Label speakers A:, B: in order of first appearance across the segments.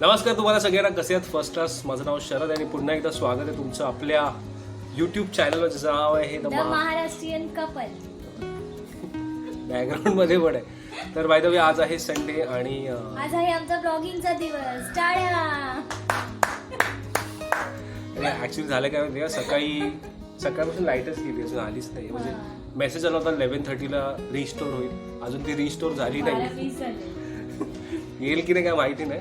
A: नमस्कार तुम्हाला सगळ्यांना. कसे आहेत? फर्स्ट क्लास माझं नाव शरद आणि पुन्हा एकदा स्वागत आहे तुमचं आपल्या युट्यूब चॅनलवर ज्याचं नाव आहे हे
B: द महाराष्ट्रीयन कपल
A: बॅकग्राऊंडमध्ये पण आहे. तर बाय द वे आज आहे संडे आणि अं,
B: आज आहे आमचा ब्लॉगिंगचा दिवस. टाळ्या!
A: ऍक्च्युली झालं काय माहिती सकाळी सकाळपासून लाईटच गेली अजून आलीच नाही. म्हणजे मेसेज आला होता इलेव्हन थर्टीला रिस्टोर होईल. अजून ती रिस्टोर झाली नाही.
B: झाले.
A: येईल की नाही काय माहिती नाही.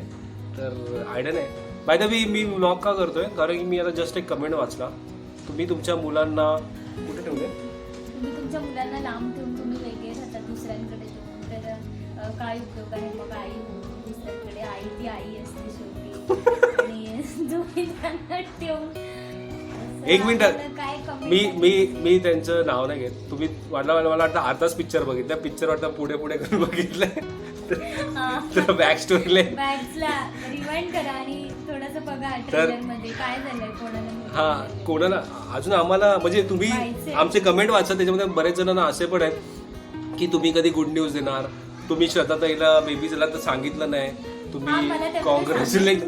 A: तर आयडिया नाही. बाय द वे मी ब्लॉग का करतोय? कारण की मी आता जस्ट एक कमेंट वाचला. तुम्ही तुमच्या मुलांना कुठे ठेवले
B: तुम्ही तुमच्या मुलांना लांब ठेवून तुम्ही वेगळे राहतात दुसऱ्यांकडे ठेवून. तर काय उपयोग आहे? मग आई दुसऱ्यांकडे आई ती आई असते शेवटी. आणि तुम्ही त्यांना ठेवून
A: एक मिनिट. मी मी मी त्यांचं नाव नाही घेत. तुम्ही वाटलं मला वाटतं आताच पिक्चर बघितला. पिक्चर वाटतं पुढे पुढे करून बघितलंय. तर बॅक स्टोरीला
B: बॅग्सला रिवाइंड करा आणि थोडस बघा ट्रेलरमध्ये काय झालंय कोणाला
A: हा कोणाला? अजून आम्हाला म्हणजे तुम्ही. आमचे कमेंट वाचा त्याच्यामध्ये बरेच जणांना असे पण आहेत की तुम्ही कधी गुड न्यूज देणार? तुम्ही श्रद्धाताईला बेबी झाला तर सांगितलं नाही.
B: हा, मला
A: तुम्ही कॉंग्रॅच्युलेट.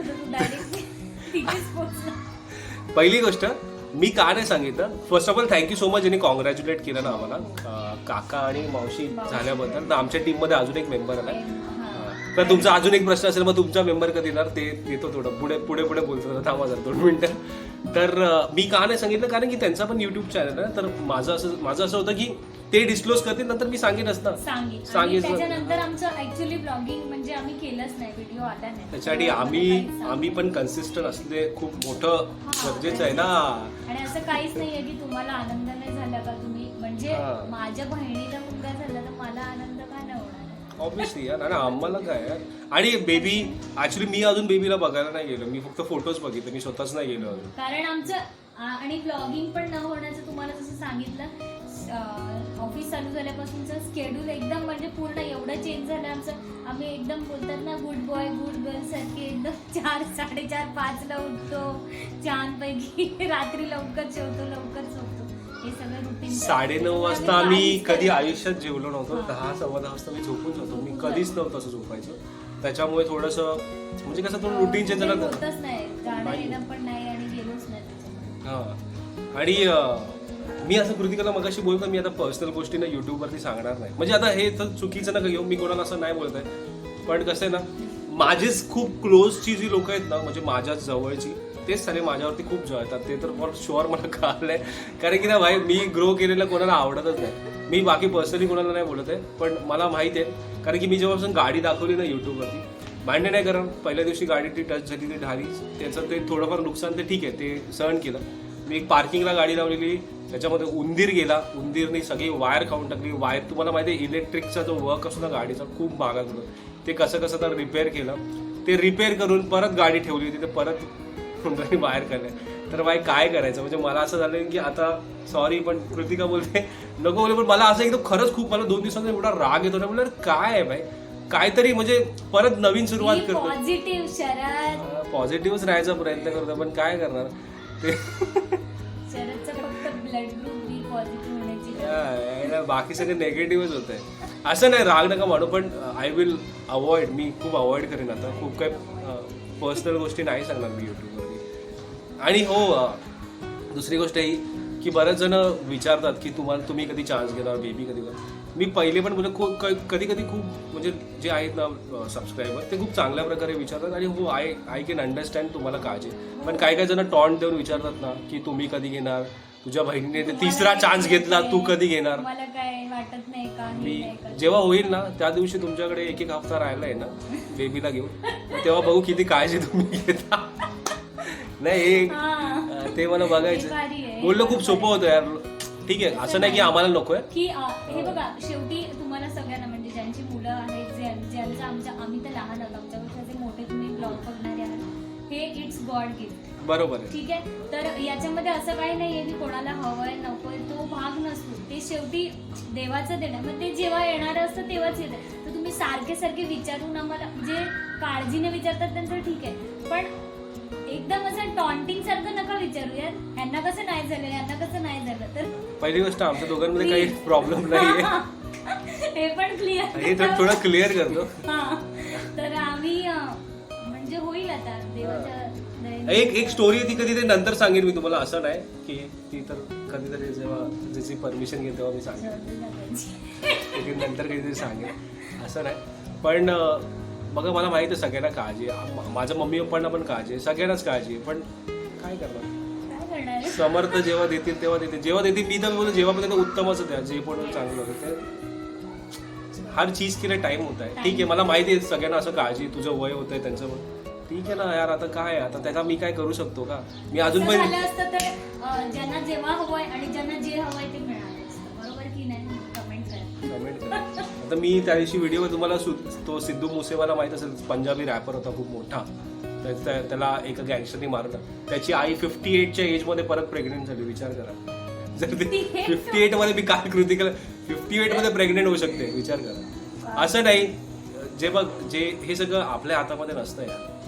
A: पहिली गोष्ट मी का नाही सांगितलं? First of all thank you so much यांनी कॉंग्रॅच्युलेट केलं ना आम्हाला. अं, काका आणि मावशी
B: मावशी.
A: झाल्याबद्दल. तर आमच्या टीममध्ये अजून एक मेंबर आला तर तुमचा अजून एक प्रश्न असेल मग तुमचा मेंबर कधी येणार? ते येतो थोडं. पुढे पुढे पुढे बोलतो थांबा जरा दोन मिनिटं. तर मी का नाही सांगितलं? कारण की त्यांचा पण युट्यूब चॅनल आहे तर माझं असं माझं असं होतं की ते डिस्क्लोज करतील नंतर मी सांगेनच ना.
B: त्याच्यानंतर आमचं ऍक्च्युली ब्लॉगिंग म्हणजे आम्ही केलंच नाही व्हिडिओ आला नाही.
A: त्याच्यासाठी आम्ही आम्ही पण कन्सिस्टंट असले खूप मोठं गरजेचं आहे ना.
B: आणि असं काहीच नाहीये की तुम्हाला आनंद नाही झाला का तुम्ही? म्हणजे. माझ्या बहिणीला मुलगा झाला तर मला आनंद नाही
A: ऑब्विसली यार आणि आम्हाला काय यार आणि बेबी ऍक्च्युली मी अजून बेबीला बघायला नाही गेलो. मी फक्त फोटोज बघितले. मी स्वतःच नाही गेलो अजून.
B: कारण आमचं आ- आणि ब्लॉगिंग पण न होण्याचं तुम्हाला जसं सांगितलं ऑफिस चालू झाल्यापासूनचं स्केड्यूल एकदम म्हणजे पूर्ण एवढं चेंज झालं आमचं. आम्ही एकदम बोलतात ना गुड बॉय गुड गर्ल सारखे एकदम चार साडेचार पाचला उठतो. छानपैकी रात्री लवकर जेवतो लवकर झोपतो.
A: साडेनऊ वाजता आम्ही कधी आयुष्यात जेवलो नव्हतो. दहा सव्वा दहा वाजता मी झोपून जातो. मी कधीच नव्हतं असं झोपायचं. त्याच्यामुळे थोडस म्हणजे कसं थोडं रुटीन चेंज झालं.
B: आणि
A: हा. मी असं कृतिकाला मगाशी बोलतो मी आता पर्सनल गोष्टी ना युट्यूबवरती सांगणार नाही. म्हणजे आता हे तर चुकीचं नका घेऊ मी कोणाला असं नाही बोलत आहे पण कसं आहे ना माझीच खूप क्लोजची जी लोक आहेत ना म्हणजे माझ्या जवळची तेच सारे माझ्यावरती खूप जळतात ते तर फॉर शुअर मला कळलंय. कारण की ना भाई मी ग्रो केलेलं कोणाला आवडतच नाही. मी बाकी पर्सनली कोणाला नाही बोलत आहे पण मला माहीत आहे. कारण की मी जेव्हापासून गाडी दाखवली ना यूट्यूबवरती भांडे नाही कारण पहिल्या दिवशी गाडी ती टच झाली ती ढाली त्याचं ते थोडंफार नुकसान ते ठीक आहे ते सहन केलं. मी एक पार्किंगला गाडी लावलेली. त्याच्यामध्ये उंदीर गेला. उंदीरने सगळी वायर खाऊन टाकली. वायर तुम्हाला माहिती आहे इलेक्ट्रिकचा जो वर्क असतो ना गाडीचा खूप महाग असतो. ते कसं कसं तर रिपेअर केलं. ते रिपेअर करून परत गाडी ठेवली होती. ते परत उंदराने बाहेर काढल्या तर बाई काय करायचं? म्हणजे मला असं झालं की आता सॉरी पण कृतिका बोलते नको बोले पण मला असं एकदम खरंच खूप मला दोन दिवसांचा एवढा राग येतो ना म्हणलं काय आहे बाई काहीतरी म्हणजे परत नवीन सुरुवात करतो पॉझिटिव्हच राहायचा प्रयत्न करतो पण काय करणार? ते बाकी सगळं नेगेटिव्हच होत. आहे असं नाही राग नका म्हणू पण आय विल अवॉइड मी खूप अवॉइड करेन आता. खूप काही पर्सनल गोष्टी नाही सांगणार मी युट्यूबवरती आणि हो दुसरी गोष्ट ही की बरेच जण विचारतात की तुम्हाला तुम्ही कधी चान्स घेणार बेबी कधी घेणार मी पहिले पण बोलले खूप कधी कधी खूप म्हणजे जे आहेत ना सबस्क्रायबर ते खूप चांगल्या प्रकारे विचारतात आणि हो आय आय कॅन अंडरस्टँड तुम्हाला काळजी. पण काही काही जण टॉन्ट देऊन विचारतात ना की तुम्ही कधी घेणार? तुझ्या बहिणीने तिसरा चान्स घेतला तू कधी घेणार?
B: तुम्हाला काय वाटत नाही का
A: मी? जेव्हा होईल ना त्या दिवशी तुमच्याकडे एक एक हफ्ता राहिला आहे ना बेबीला घेऊन तेव्हा बघू किती काळजी तुम्ही घेता. नाही हे. ते मला बघायचं.
B: आहे.
A: बोललं खूप सोपं होतं यार. ठीक आहे असं नाही की आम्हाला नकोय
B: की अ, हे बघा शेवटी तुम्हाला सगळ्यांना म्हणजे ज्यांची मुलं आहेत ज्यां- ज्यांचं आमच्या आम्ही तर लहान आहोत आमच्यापेक्षा जे मोठे तुम्ही ब्लॉग बघणारे आहात हे इट्स गॉड गिफ्ट
A: बरोबर आहे.
B: ठीक आहे? तर याच्यामध्ये असं काही नाहीये की कोणाला हवंय नकोय तो भाग नसतो. ते शेवटी देवाचं देणं मग ते जेव्हा येणार असतं तेव्हाच येतं. तर तुम्ही सारखे सारखे विचारून आम्हाला जे काळजीने विचारतात त्यांचं ठीक आहे. पण एकदम असं टॉन्टिंग सारखं नका विचारू यार ह्यांना कसं नाही झालं ह्यांना कसं नाही झालं तर
A: पहिली गोष्ट आमच्या दोघांमध्ये काही प्रॉब्लेम नाहीये.
B: हे पण क्लिअर
A: हे तर थोडं क्लिअर करतो.
B: हा. तर आम्ही अं, म्हणजे होईल आता देवाच्या दयेने.
A: एक एक स्टोरी ती कधी ते नंतर सांगेन मी तुम्हाला असं नाही की ती तर कधीतरी जेव्हा ज्याची परमिशन घेते तेव्हा मी सांगेन. नंतर काहीतरी सांगेन. असं नाही. पण अं, बघा मला माहिती आहे सगळ्यांना काळजी आहे. माझ्या मम्मी पप्पांना पण काळजी आहे. सगळ्यांनाच काळजी आहे. पण काय करणार? समर्थ जेव्हा देतील तेव्हा देतील. जेव्हा देतील मी तर बोलतो जेव्हा पण उत्तमच द्या जे पण चांगलं होतं ते. हर चीज केले टाइम होत आहे ठीक आहे मला माहिती आहे सगळ्यांना असं काळजी तुझं वय होत आहे त्यांचं ठीक आहे ना यार आता काय आहे? आता त्याचा मी काय करू शकतो का? मी अजून पण
B: झालं असतं तर अं, ज्यांना जेव्हा हवंय आणि ज्यांना जे हवंय ते मिळालं असतं. बरोबर की नाही? कमेंट करा.
A: कमेंट करा. आता मी त्या दिवशी व्हिडिओ तुम्हाला सु- तो सिद्धू मुसेवाला माहीत असेल पंजाबी रॅपर होता खूप मोठा. त्या- त्या- त्याला एका गँगस्टरनी मारलं. त्याची आई फिफ्टी एटच्या एजमध्ये परत प्रेग्नेंट झाली विचार करा. जर ते
B: 58
A: फिफ्टी एटमध्ये मी काय कृती केलं फिफ्टी एटमध्ये प्रेग्नेंट होऊ शकते विचार करा. असं नाही जे बघ जे हे सगळं आपल्या हातामध्ये नसतं यार.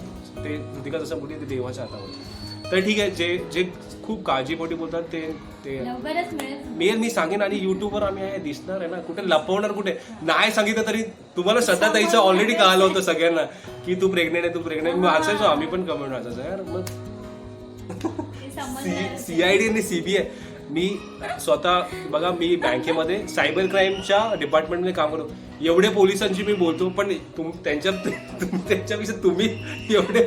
A: ते कृतिका जसं बोलली ते देवाच्या हातामध्ये. तर ठीक आहे जे जे खूप काळजीपोटी बोलतात ते ते.
B: लवकरच मिळेल.
A: मी मी सांगेन आणि युट्यूबवर आम्ही आहे दिसणार आहे ना. कुठे लपवणार कुठे? नाही सांगितलं तरी तुम्हाला सध्या ताईचं ऑलरेडी कळालं होतं सगळ्यांना की तू प्रेग्नेंट आहे तू प्रेग्नेंट मी वाचायचो आम्ही पण कमेंट वाचायचो यार मग सीआयडी आणि सीबीआय मी स्वतः बघा मी बँकेमध्ये सायबर क्राईमच्या डिपार्टमेंटमध्ये काम करतो. एवढे पोलिसांशी मी बोलतो पण त्यांच्या त्यांच्यापेक्षा तुम्ही एवढे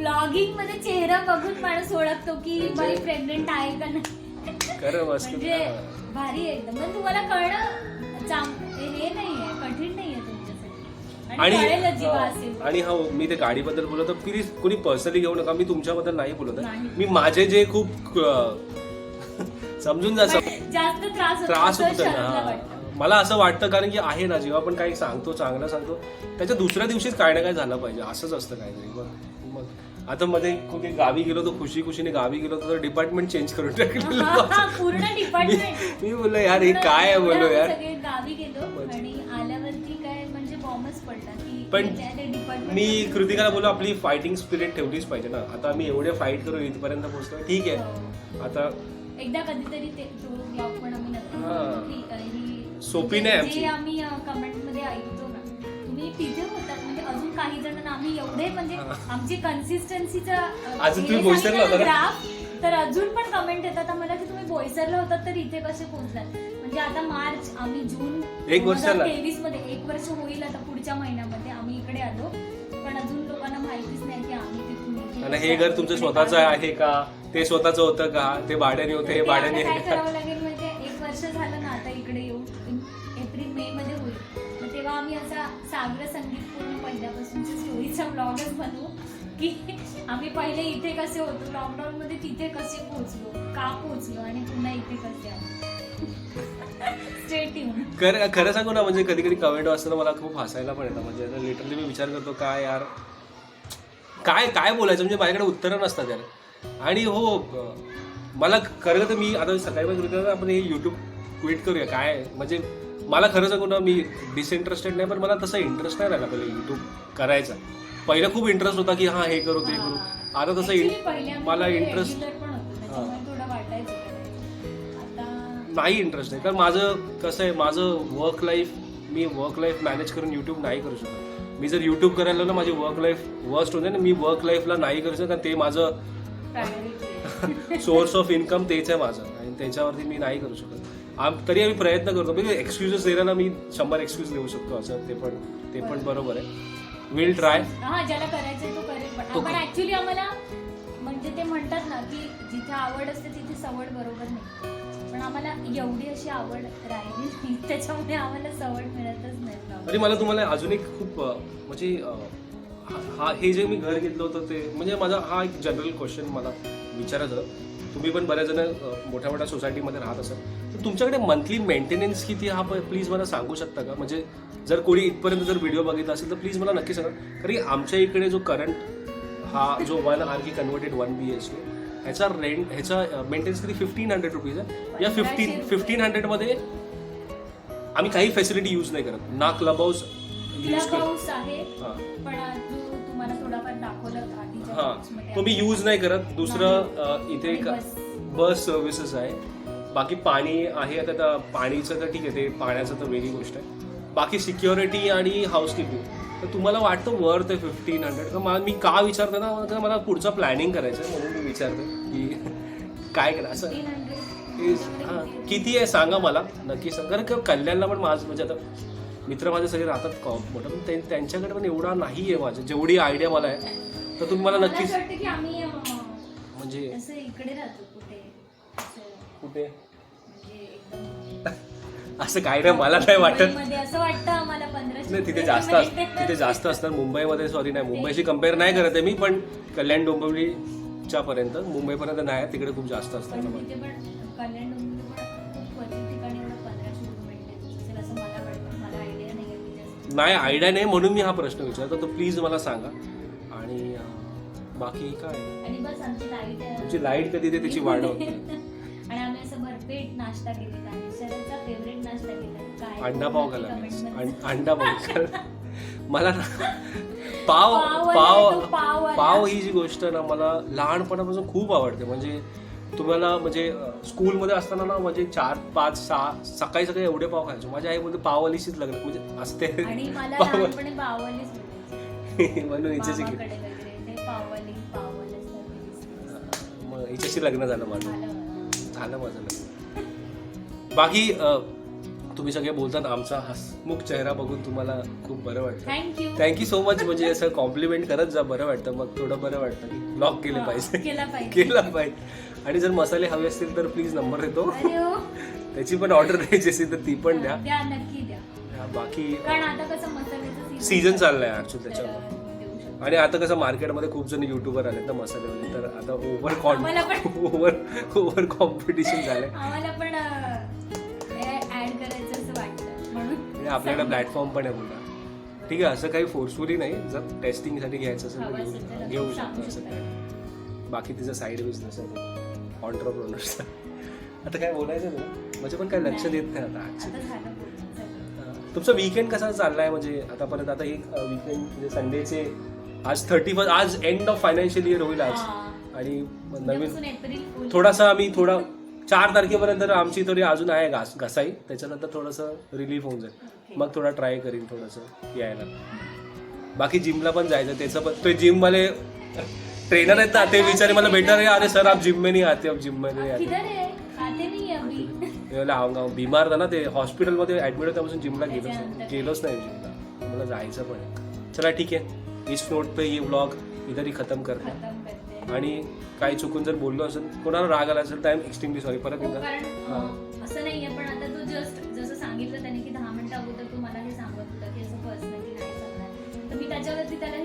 B: ब्लॉगिंगमध्ये चेहरा बघून माणूस ओळखतो की बाई प्रेग्नेंट आहे का नाही
A: खरं
B: म्हणजे भारी आहे एकदम पण तुम्हाला कळणं चांग- हे नाहीये कठीण नाहीये तुमच्यासाठी आणि कळेलच असेल
A: आणि हा मी ते गाडीबद्दल बोलत प्लीज कोणी पर्सनली घेऊ नका मी तुमच्याबद्दल नाही बोलत आहे.
B: नाही.
A: मी माझे जे खूप अं, समजून जा सम-
B: पण जास्त त्रास होतो
A: त्रास
B: असं
A: होतो
B: शरदला
A: ना
B: वाटतं.
A: मला असं वाटतं कारण की आहे ना जेव्हा पण काही सांगतो चांगलं सांगतो त्याच्या दुसऱ्या दिवशीच काय ना काय झालं पाहिजे. असंच असतं काहीतरी. मग मग. आता मध्ये कुठे गावी गेलो तर खुशी खुशीने गावी गेलो तर डिपार्टमेंट चेंज करून टाकलेलं.
B: हा, पूर्ण डिपार्टमेंट
A: मी बोललो यार हे काय आहे? बोललो यार.
B: सगळे गावी गेलो
A: मजा.
B: आणि आल्यावरती काय म्हणजे बॉम्बच पडला की
A: पण
B: डिपार्टमेंट
A: मी कृतिकाला बोललो आपली फायटिंग स्पिरिट ठेवलीच पाहिजे ना. आता आम्ही एवढे फाईट करून इथपर्यंत पोहोचलो. ठीक
B: हो.
A: आहे आता
B: एकदा कधीतरी ते
A: सोपी नाही
B: जे
A: आमची.
B: आम्ही कमेंटमध्ये ऐकतो ना तुम्ही होतात म्हणजे अजून काही जण आम्ही एवढे म्हणजे आमची कन्सिस्टन्सीचा
A: अजून तुम्ही बोईसरला होता ना?
B: ग्राफ तर अजून पण कमेंट येतात. आम्हाला की तुम्ही बोईसरला होतात तर इथे कसे पोहोचलात? म्हणजे आता मार्च आम्ही जून
A: एक वर्ष.
B: तेवीसमध्ये एक वर्ष होईल आता पुढच्या महिन्यामध्ये आम्ही इकडे आलो. पण अजून लोकांना माहितीच नाही की आम्ही तिथून
A: आणि हे घर तुमचं स्वतःचं आहे का? ते स्वतःचं होतं का? ते भाड्याने होते हे भाड्याने
B: वर्ष झालं ना आता इकडे येऊन एप्रिल मे मध्ये होईल. मग तेव्हा आम्ही असा सागर संगीत पूर्ण पहिल्यापासूनच्या स्टोरीचा ब्लॉगच बनवू. की आम्ही पहिले इथे कसे होतो लॉकडाऊन मध्ये तिथे कसे पोहोचलो का पोहोचलो आणि पुन्हा इथे कसे आलो
A: खरं खरं सांगू ना म्हणजे कधी कधी कमेंट वाचताना मला खूप हसायला पण येतं. म्हणजे लिटरली मी विचार करतो काय यार? काय काय बोलायचं? म्हणजे माझ्याकडे उत्तरं नसतात यार. आणि हो मला खरं तर मी आता सकाळी पण ना, आपण हे युट्यूब ट्विट करूया काय? म्हणजे मला खरं सांगू ना मी डिसइंटरेस्टेड नाही पण मला तसा इंटरेस्ट नाही राहिला पहिले युट्यूब करायचा. पहिला खूप इंटरेस्ट होता की हा हे करू ते करू. आता तसं इन- मला इंटरेस्ट
B: होतो
A: नाही इंटरेस्ट आहे कारण माझं कसं आहे माझं वर्क लाईफ मी वर्क लाईफ मॅनेज करून यूट्यूब नाही करू शकत. मी जर यूट्यूब करायला ना माझी वर्क लाईफ वर्स्ट होते ना मी वर्क लाईफला नाही करू शकत कारण ते माझं सोर्स ऑफ इन्कम तेच आहे माझं. आणि त्याच्यावरती मी नाही करू शकत. आम तरी आम्ही प्रयत्न करतो. म्हणजे एक्सक्युजेस द्यायला मी शंभर एक्सक्यूज देऊ शकतो असं. ते पण ते पण बरोबर आहे. विल ट्राय
B: हा ज्याला करायचंय तो करेल. पण. ऍक्च्युली आम्हाला म्हणजे ते म्हणतात ना की जिथे आवड असते तिथे सवड बरोबर नाही. पण आम्हाला एवढी अशी आवड राहिली त्याच्यामुळे आम्हाला सवड मिळतच नाही.
A: आणि मला तुम्हाला अजून एक खूप म्हणजे हा- हे जे मी घर घेतलं होतं ते म्हणजे माझा हा एक जनरल क्वेश्चन मला विचारायचं तुम्ही पण बऱ्याच जण मोठ्या मोठ्या सोसायटीमध्ये राहत असाल. तर तुमच्याकडे मंथली मेंटेनन्स किती हा प्लीज मला सांगू शकता का? म्हणजे जर कोणी इथपर्यंत जर व्हिडिओ बघितला असेल तर प्लीज मला नक्की सांगा. कारण आमच्या इकडे जो करंट हा जो वन आर की converted one B H K ह्याचा रेंट ह्याचा मेंटेनन्स किती? फिफ्टीन हंड्रेड रुपीज आहे. या फिफ्टीन फिफ्टीन हंड्रेडमध्ये आम्ही काही फॅसिलिटी यूज नाही करत. ना क्लब हाऊस करत
B: हाऊस आहे
A: हा.
B: पण जो तुम्हाला थोडाफार दाखवलं आधीच्या
A: हा. तो मी यूज नाही करत. दुसरं अं, इथे
B: आणि
A: एक
B: बस.
A: बस सर्व्हिसेस आहे. बाकी पाणी आहे आता त्या पाणीचं तर ठीक आहे ते पाण्याचं तर वेगळी गोष्ट आहे. बाकी सिक्युरिटी आणि हाऊसकीपिंग तर तुम्हाला वाटतं वर ते फिफ्टीन हंड्रेड मी का विचारतो ना? तर मला पुढचं प्लॅनिंग करायचं आहे म्हणून मी विचारतो की काय करा असं. is- हा, किती आहे सांगा मला. नक्की सांगा. कारण का कल्याणला पण माझं म्हणजे आता मित्र माझे सगळे राहतात कॉम मोठं पण त्यां- त्यांच्याकडे पण एवढा नाही आहे माझं जेवढी आयडिया मला आहे तर तुम्ही मला नक्कीच म्हणजे
B: असं इकडे राहतो कुठे? असं म्हणजे
A: काय नाही मला नाही वाटत. नाही तिथे जास्त. तिथे जास्त असतात. मुंबईमध्ये सॉरी नाही मुंबईशी कंपेअर नाही करत आहे मी पण कल्याण डोंबिवलीच्या पर्यंत मुंबईपर्यंत नाही आहे, तिकडे खूप जास्त असतात.
B: नाही
A: आयडिया नाही म्हणून मी हा प्रश्न विचारतो. तर प्लीज मला सांगा. आणि बाकी काय? तुमची लाइट कधी येते त्याची वाढ होते.
B: आणि आम्ही असं भरपेट नाश्ता केलेला आहे. शरदचा फेवरेट नाश्ता केला
A: अंडा पाव. अं- अंडा पाव. मला ना पाव
B: पाव
A: पाव
B: तो
A: ही जी गोष्ट ना मला लहानपणापासून खूप आवडते. म्हणजे तुम्हाला म्हणजे स्कूलमध्ये असताना ना म्हणजे चार पाच सहा सकाळी सकाळी एवढे पाव खायचो. माझ्या आई बोलते पाववालीशीच लग्न म्हणजे असते.
B: आणि मला
A: पाव-
B: लहानपणी पाववालीच बोलायचे
A: म्हणून हिच्याशी
B: मामाकडे वगैरे ते पाववाली पाववालीच सारखे
A: मग हिच्याशी लग्न झालं माझं.
B: मला
A: झालं. माझं लग्न. बाकी अं, तुम्ही सगळे बोलतात आमचा हसमुख चेहरा बघून तुम्हाला खूप बरं वाटतं
B: थँक्यू
A: थँक्यू सो मच म्हणजे असं कॉम्प्लिमेंट करत जा बरं वाटतं. मग थोडं बरं वाटतं. की ब्लॉग केले पाहिजे.
B: केला पाहिजे.
A: केला पाहिजे. आणि जर मसाले हवे असतील तर प्लीज नंबर देतो.
B: हो.
A: त्याची पण ऑर्डर द्यायची असेल तर ती पण द्या.
B: द्या नक्की द्या.
A: बाकी सीझन चाललाय ऍक्च्युअली
B: शकतो.
A: आणि आता कसं मार्केटमध्ये खूप जण युट्यूबर आले ना मसालेवाले तर आता over con over over competition झालंय. आपल्याकडे प्लॅटफॉर्म पण आहे पुन्हा ठीक आहे असं काही फोर्सफुली नाही. जर टेस्टिंगसाठी घ्यायचं असेल तर घेऊ- शकतो. असं नाही. बाकी तिचा साईड बिझनेस आहे. ऑन्टरप्रोनर्सचा आता काय बोलायचं नाही. म्हणजे पण काय लक्ष देत नाही आता. अं, तुमचा वीकेंड कसा चाललाय? म्हणजे आतापर्यंत आता एक वीकेंड म्हणजे संडेचे आज थर्टी फर्स्ट आज एंड ऑफ फायनान्शियल इयर होईल आज. आणि नवीन थोडासा आम्ही थोडा चार तारखेपर्यंत आमची थोडी अजून आहे घास घसाई. त्याच्यानंतर थोडंसं रिलीफ होऊन जाईल. मग थोडा ट्राय करीन थोडंसं यायला. बाकी जिमला पण जायचं त्याचं पण ते जिमवाले ट्रेनर आहेत ना ते विचारे मला भेटणार आहे. अरे सर आप जिम में नहीं आते अब जिम में नहीं आते.
B: किधर है? आते नहीं है अभी.
A: बिमार ते हॉस्पिटलमध्ये ऍडमिट होत्यापासून जिमला गेलोच नाही. गेलोच नाही जिमला मला जायचं पण आहे. चला ठीक आहे. इस नोट पे ये व्लॉग इधर ही खतम करते आणि काही चुकून जर बोललो असेल कोणाला राग आला असेल तर आय एम एक्स्ट्रीमली सॉरी परत
B: हो
A: एकदा. हा.
B: असं नाहीये पण आता तू जस्ट जसं सांगितलं त्याने की दहा मिनिटं अगोदर तू मला हे सांगत होता की असं पर्सनली नाही सांगणार तर मी त्याच्यावरती त्याला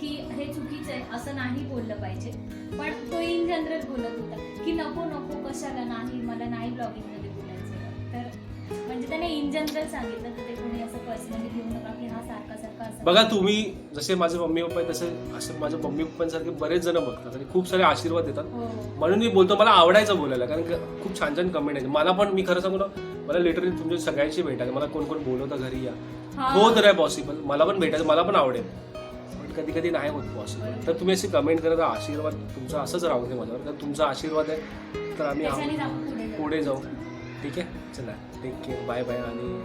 B: की हे चुकीचं आहे असं नाही बोललं पाहिजे. पण तो इन जनरल बोलत होता की नको नको कशाला नाही मला नाही ब्लॉगिंगमध्ये बोलायचं तर म्हणजे त्याने इन जनरल सांगितलं तर ते कोणी असं पर्सनली घेऊ नका की हा सारखा सारखा असं
A: बघा तुम्ही जसे माझे मम्मी पप्पा आहे तसे असं माझ्या मम्मी पप्पांसारखे बरेच जण बघतात आणि खूप सारे आशीर्वाद देतात.
B: हो.
A: म्हणून मी बोलतो मला आवडायचं बोलायला कारण खूप छान छान कमेंट आहे मला पण मी खरं सांगू ना मला लिटरली तुमच्या सगळ्यांशी भेटायचं. मला कोण कोण बोलवतं घरी या.
B: हा.
A: हो तर आहे पॉसिबल मला पण भेटायचं मला पण आवडेल. कधी कधी नाही होत पॉसिबल तर तुम्ही अशी कमेंट करत आशीर्वाद तुमचा असंच राहू दे माझ्यावर. तर तुमचा आशीर्वाद आहे तर आम्ही
B: पुढे जाऊ.
A: ठीक आहे? चला टेक केअर बाय बाय आणि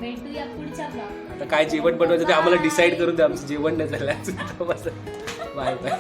A: आता काय जेवण बनवायचं ते आम्हाला डिसाईड करून द्या आमचं जेवण नाही झालं. Bye bye